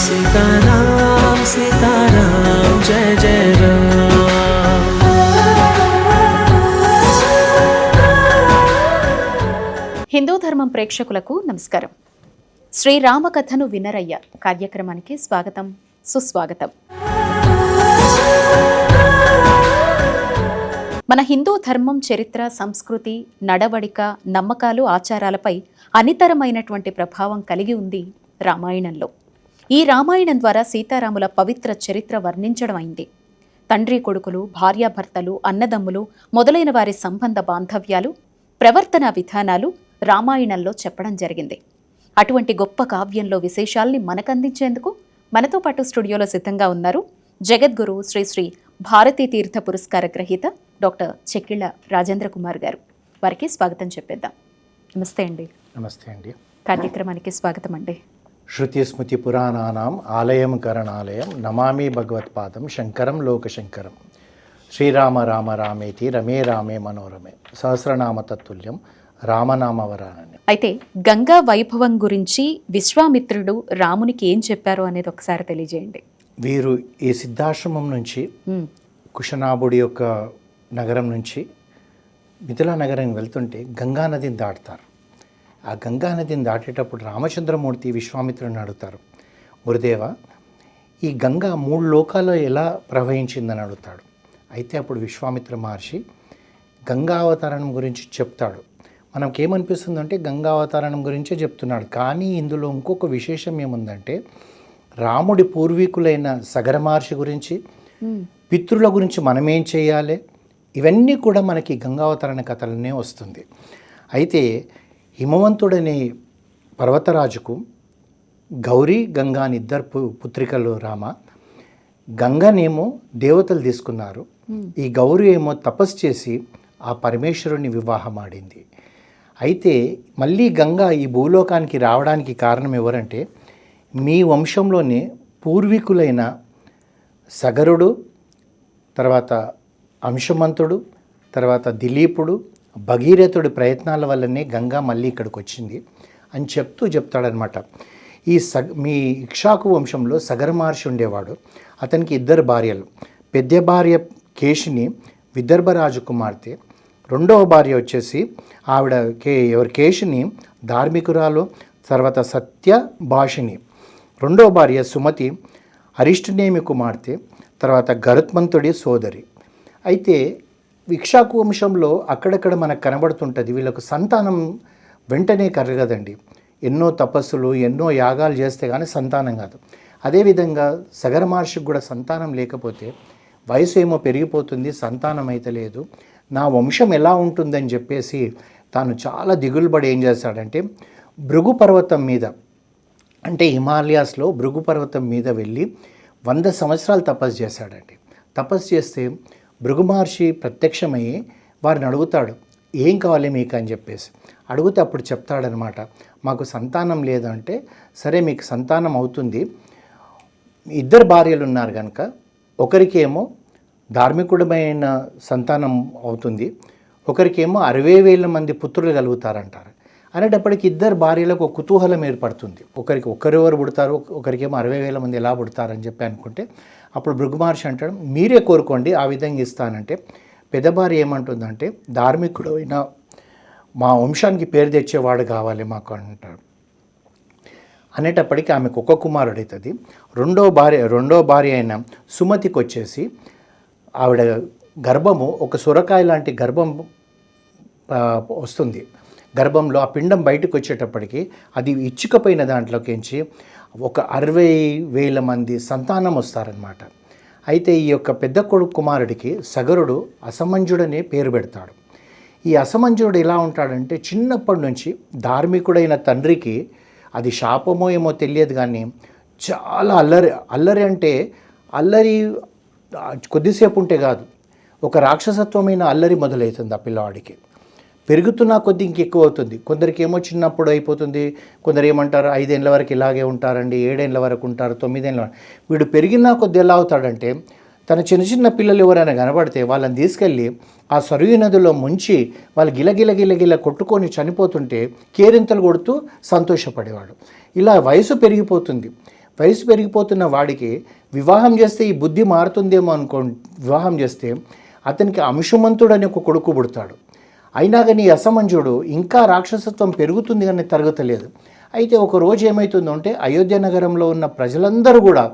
सीताराम सीताराम जय जय राम హిందూ ధర్మం ప్రేక్షకులకు నమస్కారం శ్రీరామ కథను వినరయ్య కార్యక్రమానికి స్వాగతం సుస్వాగతం మన హిందూ ధర్మం చరిత్ర సంస్కృతి నడవడిక నమ్మకాలు ఆచారాలపై అనితరమైనటువంటి ప్రభావం కలిగి ఉంది రామాయణంలో. ఈ రామాయణం ద్వారా సీతారాముల పవిత్ర చరిత్ర వర్ణించడం అయింది. తండ్రి కొడుకులు భార్యాభర్తలు అన్నదమ్ములు మొదలైన వారి సంబంధ బాంధవ్యాలు ప్రవర్తన విధానాలు రామాయణంలో చెప్పడం జరిగింది. అటువంటి గొప్ప కావ్యంలో విశేషాల్ని మనకందించేందుకు మనతో పాటు స్టూడియోలో సిద్ధంగా ఉన్నారు జగద్గురు శ్రీ శ్రీ భారతీ తీర్థ పురస్కార గ్రహీత డాక్టర్ చెక్కిళ్ళ రాజేంద్ర కుమార్ గారు. వారికి స్వాగతం చెప్పేద్దాం. నమస్తే అండి. నమస్తే అండి. కార్యక్రమానికి స్వాగతం అండి. శృతి స్మృతి పురాణానాం ఆలయం కరణాలయం నమామి భగవత్పాదం శంకరం లోకశంకరం. శ్రీరామ రామ రామేతి రమే రామే మనోరమే. సహస్రనామ తత్తుల్యం అయితే గంగా వైభవం గురించి విశ్వామిత్రుడు రామునికి ఏం చెప్పారు అనేది ఒకసారి తెలియజేయండి. వీరు ఈ సిద్ధాశ్రమం నుంచి ఉమ్, కుశనాభుడి యొక్క నగరం నుంచి మిథిలా నగరం వెళ్తుంటే గంగా నదిని దాటుతారు. ఆ గంగా నదిని దాటేటప్పుడు రామచంద్రమూర్తి విశ్వామిత్రుని అడుగుతారు గురుదేవ ఈ గంగా మూడు లోకాల్లో ఎలా ప్రవహించిందని అడుగుతాడు. అయితే అప్పుడు విశ్వామిత్ర మహర్షి గంగా అవతరణం గురించి చెప్తాడు. మనకేమనిపిస్తుందంటే గంగా అవతరణం గురించే చెప్తున్నాడు. కానీ ఇందులో ఇంకొక విశేషం ఏముందంటే రాముడి పూర్వీకులైన సగర మహర్షి గురించి పితృల గురించి మనం ఏం చేయాలి? ఇవన్నీ కూడా మనకి గంగావతరణ కథలనే వస్తుంది. అయితే హిమవంతుడనే పర్వతరాజుకు గౌరీ గంగా అని ఇద్దరు పు- పుత్రికలు రామ గంగనేమో దేవతలు తీసుకున్నారు. ఈ గౌరీ ఏమో తపస్సు చేసి ఆ పరమేశ్వరుని వివాహం ఆడింది అయితే మళ్ళీ గంగ ఈ భూలోకానికి రావడానికి కారణం ఎవరంటే మీ వంశంలోనే పూర్వీకులైన సగరుడు తర్వాత అంశమంతుడు తర్వాత దిలీపుడు భగీరథుడి ప్రయత్నాల వల్లనే గంగా మళ్ళీ ఇక్కడికి వచ్చింది అని చెప్తూ చెప్తాడనమాట ఈ స మీ ఇక్షాకు వంశంలో సగర మహర్షి ఉండేవాడు. అతనికి ఇద్దరు భార్యలు. పెద్ద భార్య కేశిని విదర్భరాజు కుమార్తె. రెండవ భార్య వచ్చేసి ఆవిడ కే ఎవరి కేశిని ధార్మికురాలు తర్వాత సత్య భాషిని రెండవ భార్య సుమతి అరిష్టనేమి కుమార్తె తర్వాత గరుత్మంతుడి సోదరి. అయితే ఇక్షాకు వంశంలో అక్కడక్కడ మనకు కనబడుతుంటుంది. వీళ్ళకు సంతానం వెంటనే కలగదండి. ఎన్నో తపస్సులు ఎన్నో యాగాలు చేస్తే కానీ సంతానం కాదు. అదేవిధంగా సగర మహర్షికి కూడా సంతానం లేకపోతే వయసు ఏమో పెరిగిపోతుంది సంతానం అయితే లేదు. నా వంశం ఎలా ఉంటుందని చెప్పేసి తాను చాలా దిగులు పడి ఏం చేస్తాడంటే భృగు పర్వతం మీద అంటే హిమాలయాస్లో భృగు పర్వతం మీద వెళ్ళి వంద సంవత్సరాలు తపస్సు చేశాడండి. తపస్సు చేస్తే భృగు మహర్షి వారిని అడుగుతాడు ఏం కావాలి మీకు? అని చెప్పేసి. అడిగితే అప్పుడు చెప్తాడనమాట మాకు సంతానం లేదంటే సరే మీకు సంతానం అవుతుంది. ఇద్దరు భార్యలు ఉన్నారు కనుక ఒకరికేమో ధార్మికుడమైన సంతానం అవుతుంది ఒకరికేమో అరవై వేల మంది పుత్రులు కలుగుతారంటారు. అనేటప్పటికి ఇద్దరు భార్యలకు ఒక కుతూహలం ఏర్పడుతుంది. ఒకరికి ఒకరెవరు పుడతారు ఒకరికేమో అరవై వేల మంది ఎలా పుడతారని చెప్పి అనుకుంటే అప్పుడు భృగుమహర్షి అంటాడు మీరే కోరుకోండి ఆ విధంగా ఇస్తానంటే. పెద్దబారి ఏమంటుందంటే ధార్మికుడు అయినా మా వంశానికి పేరు తెచ్చేవాడు కావాలి మాకు అంటాడు. అనేటప్పటికీ ఆమెకు ఒక కుమారుడు అవుతుంది రెండో భార్య రెండో భార్య అయిన సుమతికి వచ్చేసి ఆవిడ గర్భము ఒక సొరకాయ లాంటి గర్భం వస్తుంది. గర్భంలో ఆ పిండం బయటకు వచ్చేటప్పటికి అది ఇచ్చుకపోయిన దాంట్లోకించి ఒక అరవై వేల మంది సంతానం వస్తారనమాట అయితే ఈ యొక్క పెద్ద కొడుకు కుమారుడికి సగరుడు అసమంజుడనే పేరు పెడతాడు. ఈ అసమంజుడు ఎలా ఉంటాడంటే చిన్నప్పటి నుంచి ధార్మికుడైన తండ్రికి అది శాపమో ఏమో తెలియదు కానీ చాలా అల్లరి అల్లరి అంటే అల్లరి కొద్దిసేపు ఉంటే కాదు ఒక రాక్షసత్వమైన అల్లరి మొదలవుతుంది ఆ పిల్లవాడికి. పెరుగుతున్న కొద్ది ఇంకెక్కువ అవుతుంది. కొందరికి ఏమో చిన్నప్పుడు అయిపోతుంది. కొందరు ఏమంటారు ఐదేళ్ళ వరకు ఇలాగే ఉంటారండి ఏడేళ్ళ వరకు ఉంటారు తొమ్మిదేళ్ళ వరకు. వీడు పెరిగినా కొద్ది ఎలా అవుతాడంటే తన చిన్న చిన్న పిల్లలు ఎవరైనా కనబడితే వాళ్ళని తీసుకెళ్ళి ఆ సరుయు నదిలో ముంచి వాళ్ళు గిలగిల గిలగిల కొట్టుకొని చనిపోతుంటే కేరింతలు కొడుతూ సంతోషపడేవాడు. ఇలా వయసు పెరిగిపోతుంది. వయసు పెరిగిపోతున్న వాడికి వివాహం చేస్తే ఈ బుద్ధి మారుతుందేమో అనుకో వివాహం చేస్తే అతనికి అంశుమంతుడు ఒక కొడుకు పుడతాడు. అయినా కానీ అసమంజుడు ఇంకా రాక్షసత్వం పెరుగుతుంది కానీ తరగతలేదు అయితే ఒక రోజు ఏమవుతుందంటే అయోధ్య నగరంలో ఉన్న ప్రజలందరూ కూడా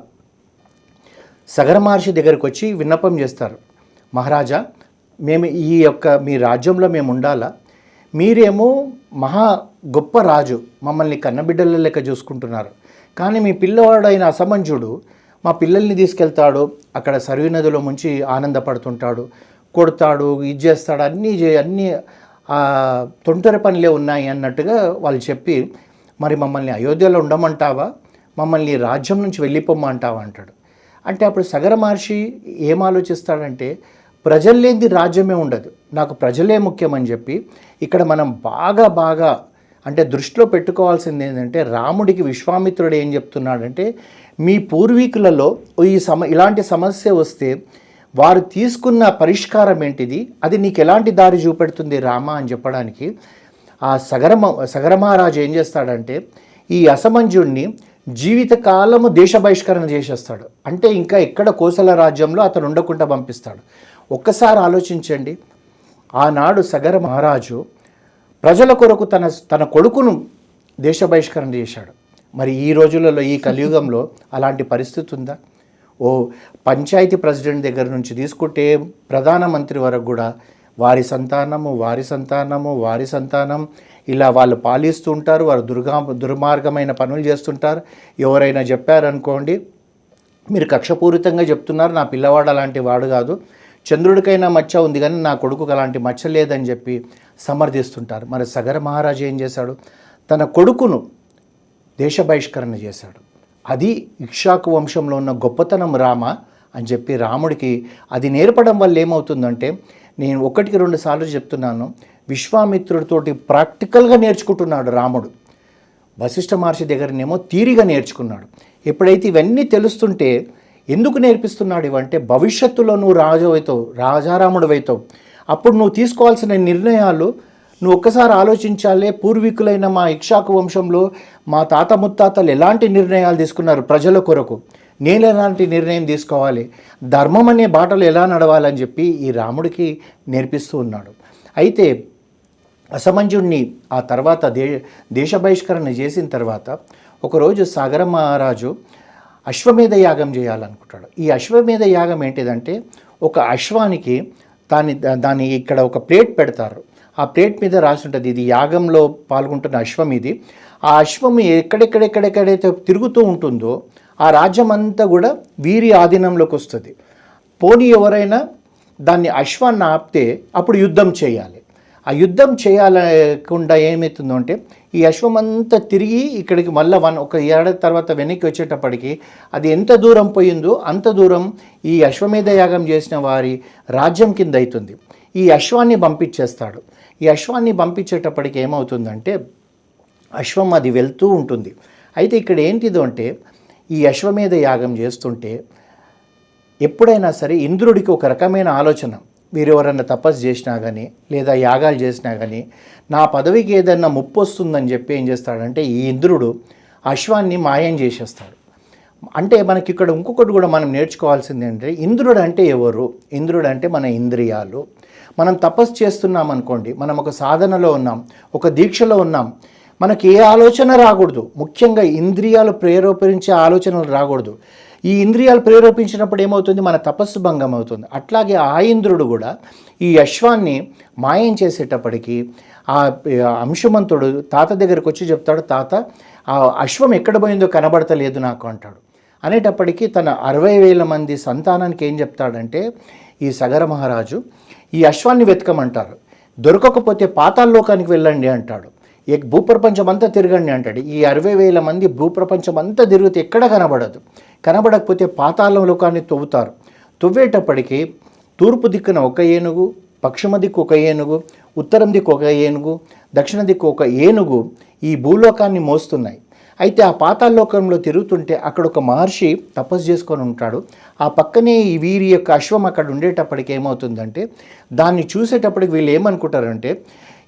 సగర మహర్షి దగ్గరికి వచ్చి విన్నపం చేస్తారు. మహారాజా మేము ఈ యొక్క మీ రాజ్యంలో మేము ఉండాలా? మీరేమో మహా గొప్ప రాజు మమ్మల్ని కన్నబిడ్డల లెక్క చూసుకుంటున్నారు. కానీ మీ పిల్లవాడైన అసమంజుడు మా పిల్లల్ని తీసుకెళ్తాడు అక్కడ సరివి నదిలో ముంచి ఆనందపడుతుంటాడు. కొడతాడు ఇది చేస్తాడు అన్నీ చే- అన్నీ తొంటరి పనులే ఉన్నాయి అన్నట్టుగా వాళ్ళు చెప్పి మరి మమ్మల్ని అయోధ్యలో ఉండమంటావా? మమ్మల్ని రాజ్యం నుంచి వెళ్ళిపోమ్మంటావా? అంటాడు. అంటే అప్పుడు సగర మహర్షి ఏం ఆలోచిస్తాడంటే ప్రజల్లేంది రాజ్యమే ఉండదు. నాకు ప్రజలే ముఖ్యమని చెప్పి ఇక్కడ మనం బాగా బాగా అంటే దృష్టిలో పెట్టుకోవాల్సింది ఏంటంటే రాముడికి విశ్వామిత్రుడు ఏం చెప్తున్నాడంటే మీ పూర్వీకులలో ఈ సమ ఇలాంటి సమస్య వస్తే వారు తీసుకున్న పరిష్కారం ఏంటిది? అది నీకు ఎలాంటి దారి చూపెడుతుంది రామ అని చెప్పడానికి ఆ సగరమ సగరమహారాజు ఏం చేస్తాడంటే ఈ అసమంజుడిని జీవితకాలము దేశ బహిష్కరణ చేసేస్తాడు. అంటే ఇంకా ఎక్కడ కోసల రాజ్యంలో అతను ఉండకుండా పంపిస్తాడు. ఒక్కసారి ఆలోచించండి. ఆనాడు సగర మహారాజు ప్రజల కొరకు తన తన కొడుకును దేశ బహిష్కరణ చేశాడు. మరి ఈ రోజులలో ఈ కలియుగంలో అలాంటి పరిస్థితి ఉందా? ఓ పంచాయతీ ప్రెసిడెంట్ దగ్గర నుంచి తీసుకుంటే ప్రధానమంత్రి వరకు కూడా వారి సంతానము వారి సంతానము వారి సంతానం. ఇలా వాళ్ళు పాలిస్తూ ఉంటారు వారు దుర్గా దుర్మార్గమైన పనులు చేస్తుంటారు. ఎవరైనా చెప్పారనుకోండి మీరు కక్షపూరితంగా చెప్తున్నారు నా పిల్లవాడు అలాంటి వాడు కాదు. చంద్రుడికైనా మచ్చ ఉంది కానీ నా కొడుకుకు అలాంటి మచ్చ లేదని చెప్పి సమర్థిస్తుంటారు. మరి సగర మహారాజు ఏం చేశాడు? తన కొడుకును దేశ బహిష్కరణ చేశాడు. అది ఇక్షాకు వంశంలో ఉన్న గొప్పతనం రామ అని చెప్పి రాముడికి అది నేర్పడం వల్ల ఏమవుతుందంటే నేను ఒకటికి రెండు సార్లు చెప్తున్నాను విశ్వామిత్రుడితోటి ప్రాక్టికల్గా నేర్చుకుంటున్నాడు రాముడు. వశిష్ఠ మహర్షి దగ్గరనేమో తీరిగా నేర్చుకున్నాడు. ఎప్పుడైతే ఇవన్నీ తెలుస్తుంటే ఎందుకు నేర్పిస్తున్నాడు ఇవంటే భవిష్యత్తులో నువ్వు రాజు అవుతావు రాజారాముడు అవుతావు. అప్పుడు నువ్వు తీసుకోవాల్సిన నిర్ణయాలు నువ్వు ఒక్కసారి ఆలోచించాలే పూర్వీకులైన మా ఇక్షాకు వంశంలో మా తాత ముత్తాతలు ఎలాంటి నిర్ణయాలు తీసుకున్నారు ప్రజల కొరకు? నేను ఎలాంటి నిర్ణయం తీసుకోవాలి? ధర్మం అనే బాటలు ఎలా నడవాలని చెప్పి ఈ రాముడికి నేర్పిస్తూ ఉన్నాడు. అయితే అసమంజుణ్ణి ఆ తర్వాత దే దేశ బహిష్కరణ చేసిన తర్వాత ఒకరోజు సాగర మహారాజు అశ్వమేధ యాగం చేయాలనుకుంటాడు. ఈ అశ్వమేధ యాగం ఏంటిదంటే ఒక అశ్వానికి దాని దాని ఇక్కడ ఒక ప్లేట్ పెడతారు. ఆ ప్లేట్ మీద రాసి ఉంటుంది ఇది యాగంలో పాల్గొంటున్న అశ్వం ఇది. ఆ అశ్వం ఎక్కడెక్కడెక్కడెక్కడైతే తిరుగుతూ ఉంటుందో ఆ రాజ్యం అంతా కూడా వీరి ఆధీనంలోకి వస్తుంది. పోనీ ఎవరైనా దాన్ని అశ్వాన్ని ఆపితే అప్పుడు యుద్ధం చేయాలి. ఆ యుద్ధం చేయాలకుండా ఏమవుతుందో అంటే ఈ అశ్వం అంతా తిరిగి ఇక్కడికి మళ్ళీ వన్ ఒక ఏడాది తర్వాత వెనక్కి వచ్చేటప్పటికి అది ఎంత దూరం పోయిందో అంత దూరం ఈ అశ్వమేధ యాగం చేసిన వారి రాజ్యం కింద అవుతుంది. ఈ అశ్వాన్ని పంపించేస్తాడు. ఈ అశ్వాన్ని పంపించేటప్పటికి ఏమవుతుందంటే అశ్వం అది వెళ్తూ ఉంటుంది. అయితే ఇక్కడ ఏంటిదో అంటే ఈ అశ్వమేధ యాగం చేస్తుంటే ఎప్పుడైనా సరే ఇంద్రుడికి ఒక రకమైన ఆలోచన. వీరెవరన్నా తపస్సు చేసినా కానీ లేదా యాగాలు చేసినా కానీ నా పదవికి ఏదన్నా ముప్పు వస్తుందని చెప్పి ఏం చేస్తాడంటే ఈ ఇంద్రుడు అశ్వాన్ని మాయం చేసేస్తాడు. అంటే మనకి ఇక్కడ ఇంకొకటి కూడా మనం నేర్చుకోవాల్సింది ఏంటంటే ఇంద్రుడు అంటే ఎవరు? ఇంద్రుడు అంటే మన ఇంద్రియాలు. మనం తపస్సు చేస్తున్నాం అనుకోండి మనం ఒక సాధనలో ఉన్నాం ఒక దీక్షలో ఉన్నాం మనకి ఏ ఆలోచన రాకూడదు. ముఖ్యంగా ఇంద్రియాలు ప్రేరేపించే ఆలోచనలు రాకూడదు. ఈ ఇంద్రియాలు ప్రేరేపించినప్పుడు ఏమవుతుంది? మన తపస్సు భంగం అవుతుంది. అట్లాగే ఆ ఇంద్రుడు కూడా ఈ అశ్వాన్ని మాయం చేసేటప్పటికీ ఆ అంశుమంతుడు తాత దగ్గరికి వచ్చి చెప్తాడు తాత ఆ అశ్వం ఎక్కడ పోయిందో కనబడతలేదు నాకు అంటాడు. అనేటప్పటికీ తన అరవై వేల మంది సంతానానికి ఏం చెప్తాడంటే ఈ సగర మహారాజు ఈ అశ్వాన్ని వెతకమంటారు. దొరకకపోతే పాతాళలోకానికి వెళ్ళండి అంటాడు. భూప్రపంచం అంతా తిరగండి అంటాడు. ఈ అరవై వేల మంది భూప్రపంచం అంతా తిరిగితే ఎక్కడ కనబడదు. కనబడకపోతే పాతాళం లోకాన్ని తవ్వుతారు. తవ్వేటప్పటికీ తూర్పు దిక్కున ఒక ఏనుగు పశ్చిమ దిక్కు ఒక ఏనుగు ఉత్తరం దిక్కు ఒక ఏనుగు దక్షిణ దిక్కు ఒక ఏనుగు ఈ భూలోకాన్ని మోస్తున్నాయి. అయితే ఆ పాతాళలోకంలో తిరుగుతుంటే అక్కడ ఒక మహర్షి తపస్సు చేసుకొని ఉంటాడు. ఆ పక్కనే ఈ వీరి యొక్క అశ్వం అక్కడ ఉండేటప్పటికి ఏమవుతుందంటే దాన్ని చూసేటప్పటికి వీళ్ళు ఏమనుకుంటారంటే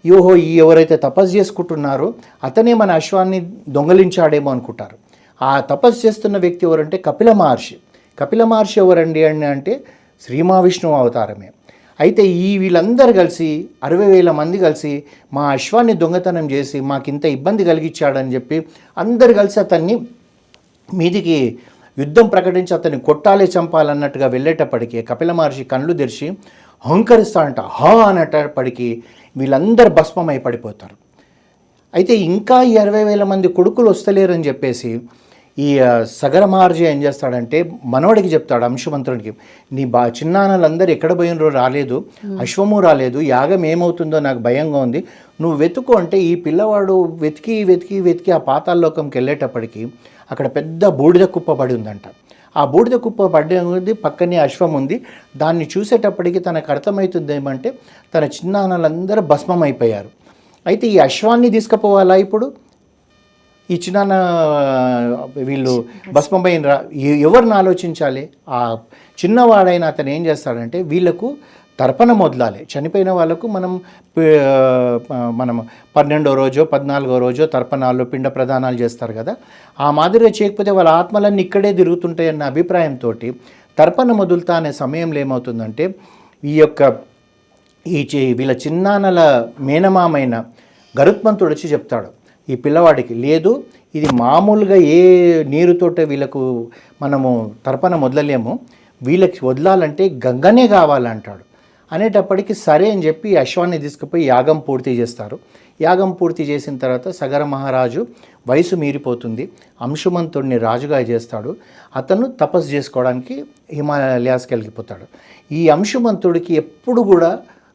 యోహో ఈ ఎవరైతే తపస్సు చేసుకుంటున్నారో అతనే మన అశ్వాన్ని దొంగలించాడేమో అనుకుంటారు. ఆ తపస్సు చేస్తున్న వ్యక్తి ఎవరంటే కపిల మహర్షి. కపిల మహర్షి ఎవరండి అని అంటే శ్రీ మహావిష్ణువు అవతారమే. అయితే ఈ వీళ్ళందరూ కలిసి అరవై వేల మంది కలిసి మా అశ్వాన్ని దొంగతనం చేసి మాకింత ఇబ్బంది కలిగించాడని చెప్పి అందరు కలిసి అతన్ని మీదికి యుద్ధం ప్రకటించి అతన్ని కొట్టాలే చంపాలన్నట్టుగా వెళ్ళేటప్పటికీ కపిల మహర్షి కళ్ళు తెరిచి హంకరిస్తాడంట. హా! అనేటప్పటికీ వీళ్ళందరూ భస్మమై పడిపోతారు. అయితే ఇంకా ఈ అరవై వేల మంది కొడుకులు వస్తలేరని చెప్పేసి ఈ ఆ, సగర మహర్జి ఏం చేస్తాడంటే మనవడికి చెప్తాడు అంశుమంతుడికి నీ బా చిన్నాన్నలందరూ ఎక్కడ పోయినరో రాలేదు అశ్వము రాలేదు యాగం ఏమవుతుందో నాకు భయంగా ఉంది. నువ్వు వెతుకు అంటే ఈ పిల్లవాడు వెతికి వెతికి వెతికి ఆ పాతాల్లోకంకి వెళ్ళేటప్పటికి అక్కడ పెద్ద బూడిద కుప్ప పడి ఉందంట. ఆ బూడిద కుప్ప పడ్డ ఉంది పక్కనే అశ్వం ఉంది. దాన్ని చూసేటప్పటికి తనకు అర్థమవుతుంది ఏమంటే తన చిన్నాన్నలందరూ భస్మం అయిపోయారు అయితే ఈ అశ్వాన్ని తీసుకుపోవాలా ఇప్పుడు? ఈ చిన్న వీళ్ళు భస్మమైన రా ఎవరిని ఆలోచించాలి? ఆ చిన్నవాడైన అతను ఏం చేస్తాడంటే వీళ్ళకు తర్పణ మొదలాలి. చనిపోయిన వాళ్ళకు మనం మనం పన్నెండో రోజో పద్నాలుగో రోజో తర్పణాలు పిండ ప్రదానాలు చేస్తారు కదా. ఆ మాదిరిగా చేయకపోతే వాళ్ళ ఆత్మలన్నీ ఇక్కడే తిరుగుతుంటాయన్న అభిప్రాయంతో తర్పణ మొదలుతా అనే సమయంలో ఏమవుతుందంటే ఈ యొక్క ఈ చి- వీళ్ళ చిన్నాన్నల మేనమామైన గరుత్మంతుడు వచ్చి చెప్తాడు. ఈ పిల్లవాడికి లేదు ఇది మామూలుగా ఏ నీరుతోటే వీళ్ళకు మనము తర్పణ మొదలలేము. వీళ్ళకి వదలాలంటే గంగనే కావాలంటాడు. అనేటప్పటికి సరే అని చెప్పి అశ్వాన్ని తీసుకుపోయి యాగం పూర్తి చేస్తారు. యాగం పూర్తి చేసిన తర్వాత సగర మహారాజు వయసు మీరిపోతుంది. అంశుమంతుడిని రాజుగా చేస్తాడు. అతను తపస్సు చేసుకోవడానికి హిమాలయాస్కి వెళ్ళిపోతాడు ఈ అంశుమంతుడికి ఎప్పుడు కూడా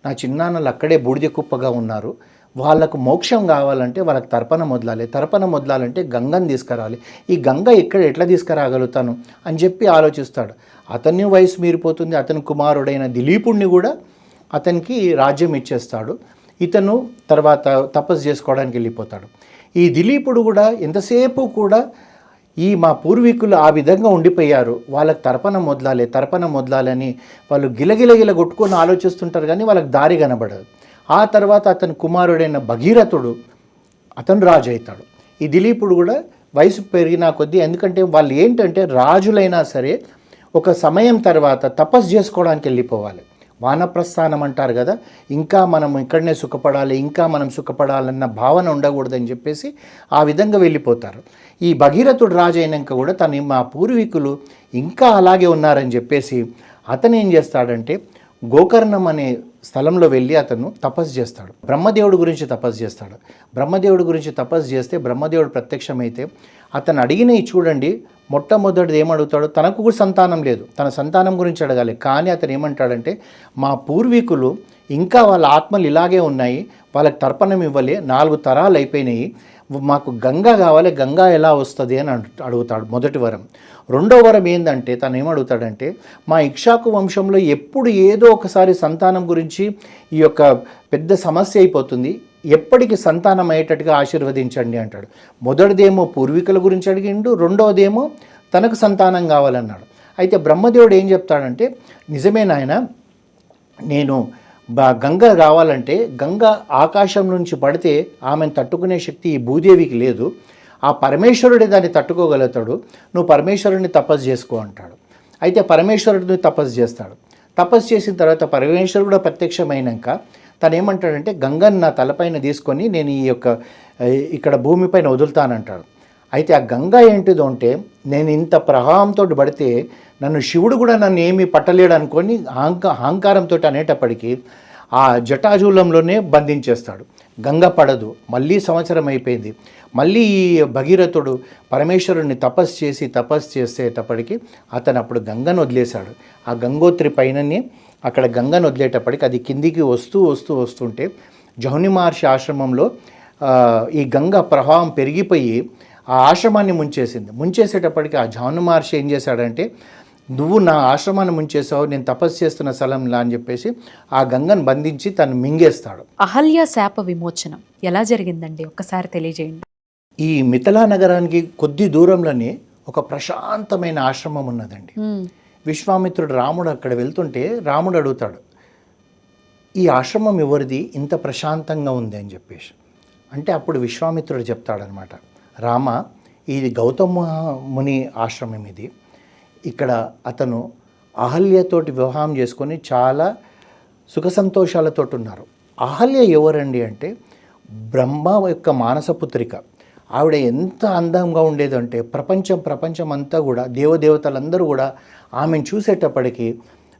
నా చిన్నాన్నలు అక్కడే బూడిద కుప్పగా ఉన్నారు. వాళ్ళకు మోక్షం కావాలంటే వాళ్ళకి తర్పణ మొదలాలి తర్పణ మొదలాలంటే గంగని తీసుకురావాలి ఈ గంగ ఇక్కడ ఎట్లా తీసుకురాగలుగుతాను అని చెప్పి ఆలోచిస్తాడు. అతన్ని వయసు మీరిపోతుంది. అతని కుమారుడైన దిలీపుణ్ణి కూడా అతనికి రాజ్యం ఇచ్చేస్తాడు. ఇతను తర్వాత తపస్సు చేసుకోవడానికి వెళ్ళిపోతాడు. ఈ దిలీపుడు కూడా ఎంతసేపు కూడా ఈ మా పూర్వీకులు ఆ విధంగా ఉండిపోయారు. వాళ్ళకి తర్పణ మొదలాలి తర్పణ మొదలాలని వాళ్ళు గిలగిలగిల కొట్టుకొని ఆలోచిస్తుంటారు కానీ వాళ్ళకి దారి కనబడదు. ఆ తర్వాత అతని కుమారుడైన భగీరథుడు అతను రాజు అవుతాడు ఈ దిలీపుడు కూడా వయసు పెరిగిన కొద్దీ ఎందుకంటే వాళ్ళు ఏంటంటే రాజులైనా సరే ఒక సమయం తర్వాత తపస్సు చేసుకోవడానికి వెళ్ళిపోవాలి. వానప్రస్థానం అంటారు కదా ఇంకా మనం ఇక్కడనే సుఖపడాలి ఇంకా మనం సుఖపడాలన్న భావన ఉండకూడదని చెప్పేసి ఆ విధంగా వెళ్ళిపోతారు. ఈ భగీరథుడు రాజు అయినాక కూడా తను మా పూర్వీకులు ఇంకా అలాగే ఉన్నారని చెప్పేసి అతను ఏం చేస్తాడంటే గోకర్ణం అనే స్థలంలో వెళ్ళి అతను తపస్సు చేస్తాడు. బ్రహ్మదేవుడి గురించి తపస్సు చేస్తాడు. బ్రహ్మదేవుడి గురించి తపస్సు చేస్తే బ్రహ్మదేవుడు ప్రత్యక్షమైతే అతను అడిగినవి చూడండి మొట్టమొదటిది ఏమడుగుతాడు తనకు కూడా సంతానం లేదు. తన సంతానం గురించి అడగాలి. కానీ అతను ఏమంటాడంటే మా పూర్వీకులు ఇంకా వాళ్ళ ఆత్మలు ఇలాగే ఉన్నాయి వాళ్ళకి తర్పణం ఇవ్వలే నాలుగు తరాలు అయిపోయినాయి మాకు గంగా కావాలి గంగా ఎలా వస్తుంది అని అడుగుతాడు. మొదటి వరం. రెండో వరం ఏంటంటే తను ఏమడుగుతాడంటే మా ఇక్షాకు వంశంలో ఎప్పుడు ఏదో ఒకసారి సంతానం గురించి ఈ యొక్క పెద్ద సమస్య అయిపోతుంది. ఎప్పటికి సంతానం అయ్యేటట్టుగా ఆశీర్వదించండి అంటాడు. మొదటిదేమో పూర్వీకుల గురించి అడిగిండు రెండవదేమో తనకు సంతానం కావాలన్నాడు. అయితే బ్రహ్మదేవుడు ఏం చెప్తాడంటే నిజమే నాయన నేను బ- గంగ రావాలంటే గంగ ఆకాశం నుంచి పడితే ఆమెను తట్టుకునే శక్తి ఈ భూదేవికి లేదు. ఆ పరమేశ్వరుడే దాన్ని తట్టుకోగలుగుతాడు. నువ్వు పరమేశ్వరుడిని తపస్సు చేసుకో అంటాడు. అయితే పరమేశ్వరుడిని తపస్సు చేస్తాడు. తపస్సు చేసిన తర్వాత పరమేశ్వరుడు కూడా ప్రత్యక్షమైనాక తను ఏమంటాడంటే గంగను నా తలపైన తీసుకొని నేను ఈ యొక్క ఇక్కడ భూమిపైన వదులుతానంటాడు. అయితే ఆ గంగ ఏంటిదో అంటే నేను ఇంత ప్రవాహంతో పడితే నన్ను శివుడు కూడా నన్ను ఏమీ పట్టలేడు అనుకొని అహంక అహంకారంతో అనేటప్పటికీ ఆ జటాజూలంలోనే బంధించేస్తాడు. గంగ పడదు. మళ్ళీ సంవత్సరం అయిపోయింది. మళ్ళీ ఈ భగీరథుడు పరమేశ్వరుణ్ణి తపస్సు చేసి తపస్సు చేసేటప్పటికి అతను అప్పుడు గంగను వదిలేశాడు. ఆ గంగోత్రి పైననే అక్కడ గంగను వదిలేటప్పటికి అది కిందికి వస్తూ వస్తూ వస్తుంటే జౌని మహర్షి ఆశ్రమంలో ఈ గంగ ప్రవాహం పెరిగిపోయి ఆ ఆశ్రమాన్ని ముంచేసింది. ముంచేసేటప్పటికి ఆ జౌని మహర్షి ఏం చేశాడంటే నువ్వు నా ఆశ్రమాన్ని ముంచేసావు నేను తపస్సు చేస్తున్న స్థలంలా అని చెప్పేసి ఆ గంగను బంధించి తను మింగేస్తాడు. అహల్య శాప విమోచనం ఎలా జరిగిందండి? ఒక్కసారి తెలియజేయండి. ఈ మిథిలా నగరానికి కొద్ది దూరంలోనే ఒక ప్రశాంతమైన ఆశ్రమం ఉన్నదండి. విశ్వామిత్రుడు రాముడు అక్కడ వెళ్తుంటే రాముడు అడుగుతాడు ఈ ఆశ్రమం ఎవరిది? ఇంత ప్రశాంతంగా ఉంది అని చెప్పేసి. అంటే అప్పుడు విశ్వామిత్రుడు చెప్తాడనమాట రామ ఇది గౌతమ ముని ఆశ్రమం ఇది. ఇక్కడ అతను అహల్యతోటి వివాహం చేసుకొని చాలా సుఖ సంతోషాలతో ఉన్నారు. అహల్య ఎవరండి? అంటే బ్రహ్మ యొక్క మానసపుత్రిక. ఆవిడ ఎంత అందంగా ఉండేదంటే ప్రపంచం ప్రపంచం అంతా కూడా దేవదేవతలందరూ కూడా ఆమెను చూసేటప్పటికి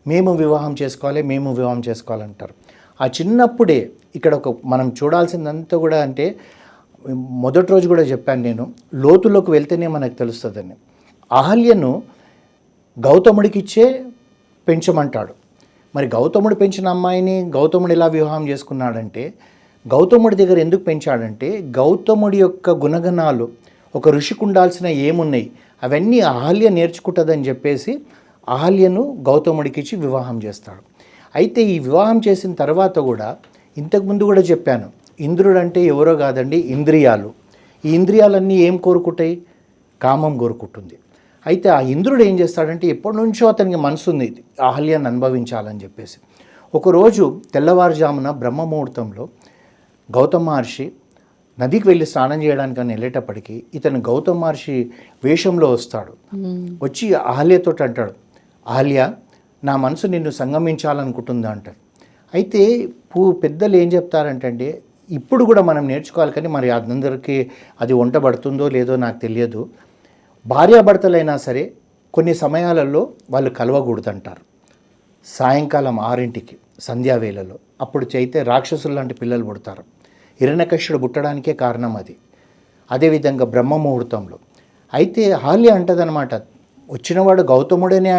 మేము వివాహం చేసుకోవాలి మేము వివాహం చేసుకోవాలంటారు. ఆ చిన్నప్పుడే ఇక్కడ ఒక మనం చూడాల్సిందంతా కూడా అంటే మొదటి రోజు కూడా చెప్పాను నేను లోతులోకి వెళ్తేనే మనకు తెలుస్తుందని అహల్యను గౌతముడికిచ్చే పెంచమంటాడు. మరి గౌతముడు పెంచిన అమ్మాయిని గౌతముడు ఎలా వివాహం చేసుకున్నాడంటే గౌతముడి దగ్గర ఎందుకు పెంచాడంటే గౌతముడి యొక్క గుణగణాలు ఒక ఋషికి ఉండాల్సిన ఏమున్నాయి అవన్నీ అహల్య నేర్చుకుంటుందని చెప్పేసి అహల్యను గౌతముడికి ఇచ్చి వివాహం చేస్తాడు. అయితే ఈ వివాహం చేసిన తర్వాత కూడా ఇంతకుముందు కూడా చెప్పాను ఇంద్రుడు అంటే ఎవరో కాదండి ఇంద్రియాలు. ఈ ఇంద్రియాలన్నీ ఏం కోరుకుంటాయి? కామం కోరుకుంటుంది. అయితే ఆ ఇంద్రుడు ఏం చేస్తాడంటే ఎప్పటి నుంచో అతనికి మనసు ఉంది అహల్యాన్ని అనుభవించాలని చెప్పేసి. ఒకరోజు తెల్లవారుజామున బ్రహ్మ ముహూర్తంలో గౌతమ మహర్షి నదికి వెళ్ళి స్నానం చేయడానికి అని వెళ్ళేటప్పటికి ఇతను గౌతమ మహర్షి వేషంలో వస్తాడు. వచ్చి అహల్యతో అంటాడు అహల్య నా మనసు నిన్ను సంగమించాలనుకుంటుంది అంటారు అయితే పూ పెద్దలు ఏం చెప్తారంటే ఇప్పుడు కూడా మనం నేర్చుకోవాలి కానీ మరి అందరికీ అది వంటబడుతుందో లేదో నాకు తెలియదు. భార్యాభర్తలైనా సరే కొన్ని సమయాలలో వాళ్ళు కలవకూడదంటారు. సాయంకాలం ఆరింటికి సంధ్యావేళలో. అప్పుడు చేయితే రాక్షసులు లాంటి పిల్లలు పుడతారు. హిరణ్యకశ్యుడు పుట్టడానికే కారణం అది. అదేవిధంగా బ్రహ్మ ముహూర్తంలో. అయితే హాల్య అంటదనమాట వచ్చినవాడు గౌతముడనే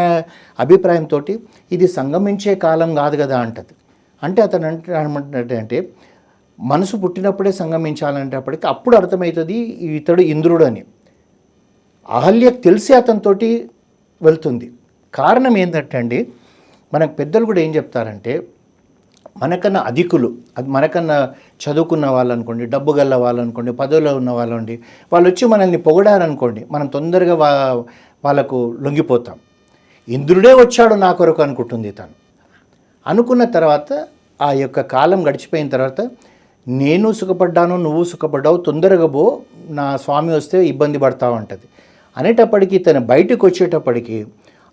అభిప్రాయంతో ఇది సంగమించే కాలం కాదు కదా అంటది. అంటే అతను అంటే అంటే మనసు పుట్టినప్పుడే సంగమించాలంటప్పటికి అప్పుడు అర్థమవుతుంది ఇతడు ఇంద్రుడు అని. అహల్యకు తెలిసి అతనితోటి వెళ్తుంది. కారణం ఏంటంటే అండి మనకు పెద్దలు కూడా ఏం చెప్తారంటే మనకన్నా అధికులు అది మనకన్నా చదువుకున్న వాళ్ళు అనుకోండి డబ్బు గల్ల వాళ్ళు అనుకోండి పదవిలో ఉన్న వాళ్ళు అండి వాళ్ళు వచ్చి మనల్ని పొగడారనుకోండి మనం తొందరగా వా వాళ్ళకు లొంగిపోతాం. ఇంద్రుడే వచ్చాడు నా కొరకు అనుకుంటుంది తను. అనుకున్న తర్వాత ఆ యొక్క కాలం గడిచిపోయిన తర్వాత నేను సుఖపడ్డాను నువ్వు సుఖపడ్డావు తొందరగా పో నా స్వామి వస్తే ఇబ్బంది పడతావు అంటది. అనేటప్పటికీ తను బయటకు వచ్చేటప్పటికి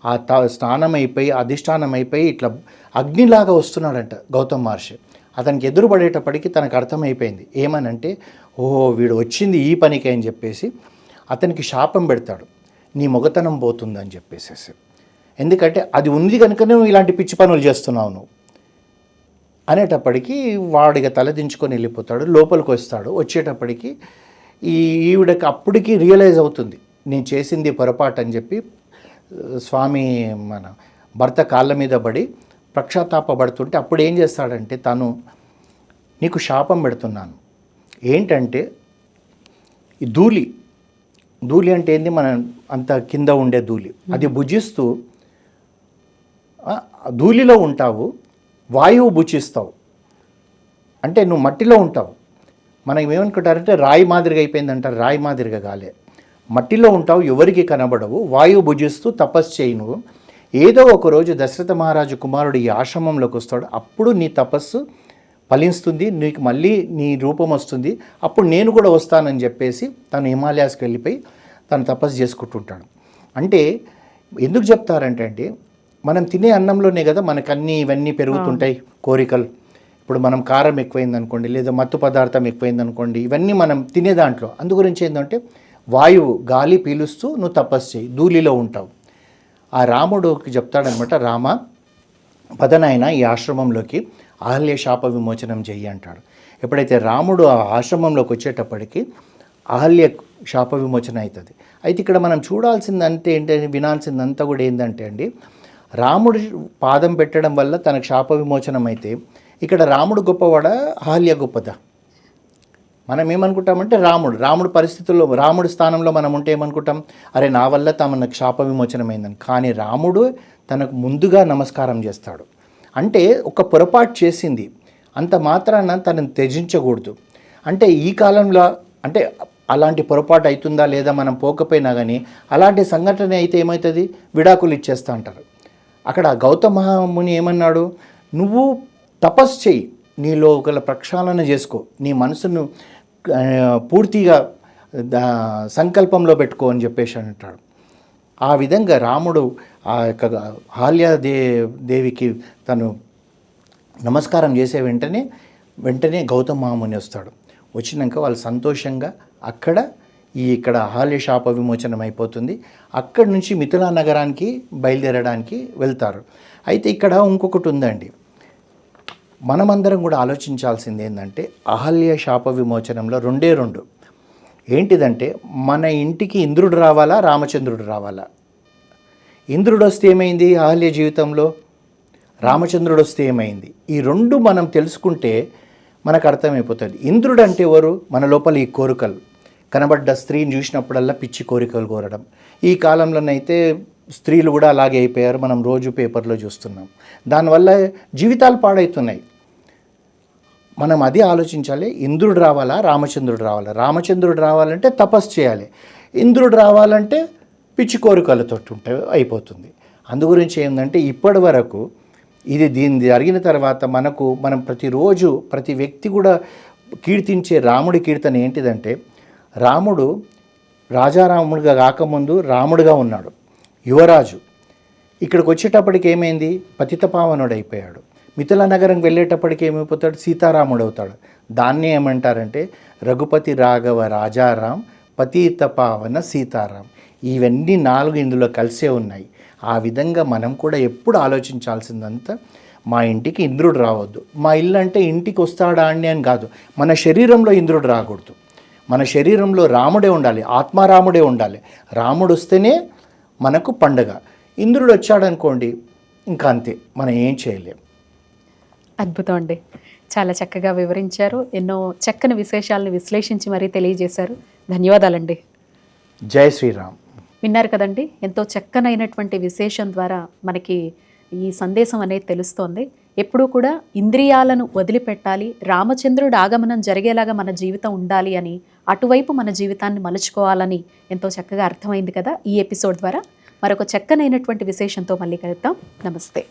ఆ త స్నానం అయిపోయి అధిష్టానం అయిపోయి ఇట్లా అగ్నిలాగా వస్తున్నాడంట గౌతమ్ మహర్షి. అతనికి ఎదురుపడేటప్పటికి తనకు అర్థమైపోయింది. ఏమనంటే ఓహో వీడు వచ్చింది ఈ పనికి అని చెప్పేసి అతనికి శాపం పెడతాడు. నీ మొగతనం పోతుందని చెప్పేసేసి. ఎందుకంటే అది ఉంది కనుకనే నువ్వు ఇలాంటి పిచ్చి పనులు చేస్తున్నావు నువ్వు. అనేటప్పటికీ వాడిగా తలదించుకొని వెళ్ళిపోతాడు లోపలికి వస్తాడు. వచ్చేటప్పటికి ఈ ఈవిడకి అప్పటికి రియలైజ్ అవుతుంది నేను చేసింది పొరపాటు అని చెప్పి స్వామి మన భర్త కాళ్ళ మీద పడి ప్రక్షాతాపబడుతుంటే అప్పుడు ఏం చేస్తాడంటే తను నీకు శాపం పెడుతున్నాను. ఏంటంటే ఈ ధూళి ధూళి అంటే ఏంది? మన అంత కింద ఉండే ధూళి. అది భుజిస్తూ ధూళిలో ఉంటావు వాయువు భుజిస్తావు. అంటే నువ్వు మట్టిలో ఉంటావు. మనం ఏమనుకుంటారంటే రాయి మాదిరిగా అయిపోయింది అంటారు రాయి మాదిరిగా కాలే. మట్టిలో ఉంటావు ఎవరికి కనబడవు వాయువు భుజిస్తూ తపస్సు చేయి నువ్వు. ఏదో ఒక రోజు దశరథ మహారాజు కుమారుడు ఈ ఆశ్రమంలోకి వస్తాడు. అప్పుడు నీ తపస్సు ఫలిస్తుంది నీకు మళ్ళీ నీ రూపం వస్తుంది. అప్పుడు నేను కూడా వస్తానని చెప్పేసి తను హిమాలయాస్కి వెళ్ళిపోయి తను తపస్సు చేసుకుంటుంటాడు. అంటే ఎందుకు చెప్తారంటే అంటే మనం తినే అన్నంలోనే కదా మనకు అన్నీ ఇవన్నీ పెరుగుతుంటాయి కోరికలు. ఇప్పుడు మనం కారం ఎక్కువైంది అనుకోండి లేదా మత్తు పదార్థం ఎక్కువైంది అనుకోండి ఇవన్నీ మనం తినే దాంట్లో. అందు గురించి ఏంటంటే వాయువు గాలి పీలుస్తూ నువ్వు తపస్సు చేయి ధూళిలో ఉంటావు. ఆ రాముడుకి చెప్తాడనమాట రామ పదనాయన ఈ ఆశ్రమంలోకి ఆహల్య శాప విమోచనం చెయ్యి అంటాడు. ఎప్పుడైతే రాముడు ఆ ఆశ్రమంలోకి వచ్చేటప్పటికి ఆహల్య శాప విమోచన అవుతుంది. అయితే ఇక్కడ మనం చూడాల్సిందంటే ఏంటంటే వినాల్సిందంతా కూడా ఏంటంటే అండి రాముడు పాదం పెట్టడం వల్ల తనకు శాప విమోచనం అయితే ఇక్కడ రాముడు గొప్పవాడా ఆహల్య గొప్పదా? మనం ఏమనుకుంటామంటే రాముడు రాముడు పరిస్థితుల్లో రాముడి స్థానంలో మనం ఉంటే ఏమనుకుంటాం? అరే నా వల్ల తమ శాప విమోచనమైందని. కానీ రాముడు తనకు ముందుగా నమస్కారం చేస్తాడు. అంటే ఒక పొరపాటు చేసింది. అంత మాత్రాన తనను త్యజించకూడదు. అంటే ఈ కాలంలో అంటే అలాంటి పొరపాటు అవుతుందా లేదా మనం పోకపోయినా కానీ అలాంటి సంఘటన అయితే ఏమవుతుంది విడాకులు ఇచ్చేస్తా అంటారు. అక్కడ గౌతమ ముని ఏమన్నాడు? నువ్వు తపస్సు చెయ్యి. నీలో ఒకళ్ళ ప్రక్షాళన చేసుకో. నీ మనసును పూర్తిగా దా సంకల్పంలో పెట్టుకో అని చెప్పేసి అంటాడు. ఆ విధంగా రాముడు ఆ యొక్క హాల్య దే దేవికి తను నమస్కారం చేసే వెంటనే వెంటనే గౌతమ మాముని వస్తాడు. వచ్చినాక వాళ్ళు సంతోషంగా అక్కడ ఈ ఇక్కడ హాల్య శాప విమోచనం అయిపోతుంది. అక్కడి నుంచి మిథులా నగరానికి బయలుదేరడానికి వెళ్తారు. అయితే ఇక్కడ ఇంకొకటి ఉందండి. మనమందరం కూడా ఆలోచించాల్సింది ఏంటంటే అహల్య శాప విమోచనంలో రెండే రెండు. ఏంటిదంటే మన ఇంటికి ఇంద్రుడు రావాలా రామచంద్రుడు రావాలా? ఇంద్రుడు వస్తే ఏమైంది అహల్య జీవితంలో? రామచంద్రుడు వస్తే ఏమైంది? ఈ రెండు మనం తెలుసుకుంటే మనకు అర్థమైపోతుంది. ఇంద్రుడు అంటే ఎవరు? మన లోపల ఈ కోరికలు. కనబడ్డ స్త్రీని చూసినప్పుడల్లా పిచ్చి కోరికలు కోరడం. ఈ కాలంలోనైతే స్త్రీలు కూడా అలాగే అయిపోయారు. మనం రోజు పేపర్లో చూస్తున్నాం. దానివల్ల జీవితాలు పాడవుతున్నాయి మనం అది ఆలోచించాలి. ఇంద్రుడు రావాలా? రామచంద్రుడు రావాలా? రామచంద్రుడు రావాలంటే తపస్సు చేయాలి. ఇంద్రుడు రావాలంటే పిచ్చి కోరికలతో ఉంటే అయిపోతుంది. అందు గురించి ఏంటంటే ఇప్పటి వరకు ఇది దీని జరిగిన తర్వాత మనకు మనం ప్రతిరోజు ప్రతి వ్యక్తి కూడా కీర్తించే రాముడి కీర్తన ఏంటిదంటే రాముడు రాజారాముడిగా కాకముందు రాముడుగా ఉన్నాడు. యువరాజు. ఇక్కడికి వచ్చేటప్పటికి ఏమైంది? పతితపావనుడు అయిపోయాడు మిథుల నగరం వెళ్ళేటప్పటికి ఏమైపోతాడు? సీతారాముడు అవుతాడు దాన్ని ఏమంటారంటే రఘుపతి రాఘవ రాజారాం పతీత పావన సీతారాం. ఇవన్నీ నాలుగు ఇందులో కలిసే ఉన్నాయి. ఆ విధంగా మనం కూడా ఎప్పుడు ఆలోచించాల్సిందంతా మా ఇంటికి ఇంద్రుడు రావద్దు. మా ఇల్లు అంటే ఇంటికి వస్తాడా అండి అని కాదు. మన శరీరంలో ఇంద్రుడు రాకూడదు. మన శరీరంలో రాముడే ఉండాలి ఆత్మారాముడే ఉండాలి. రాముడు వస్తేనే మనకు పండగ. ఇంద్రుడు వచ్చాడనుకోండి ఇంకా అంతే. మనం ఏం చేయలేం. అద్భుతం అండి చాలా చక్కగా వివరించారు. ఎన్నో చక్కని విశేషాలను విశ్లేషించి మరీ తెలియజేశారు. ధన్యవాదాలండి. జై శ్రీరామ్. విన్నారు కదండి ఎంతో చక్కనైనటువంటి విశేషం ద్వారా మనకి ఈ సందేశం అనేది తెలుస్తోంది. ఎప్పుడూ కూడా ఇంద్రియాలను వదిలిపెట్టాలి రామచంద్రుడు ఆగమనం జరిగేలాగా మన జీవితం ఉండాలి అని అటువైపు మన జీవితాన్ని మలుచుకోవాలని ఎంతో చక్కగా అర్థమైంది కదా ఈ ఎపిసోడ్ ద్వారా. మరొక చక్కనైనటువంటి విశేషంతో మళ్ళీ కలుద్దాం. నమస్తే.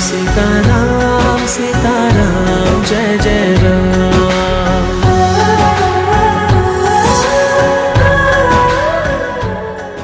సీతారాం సీతారాం జయ జయ రామ్.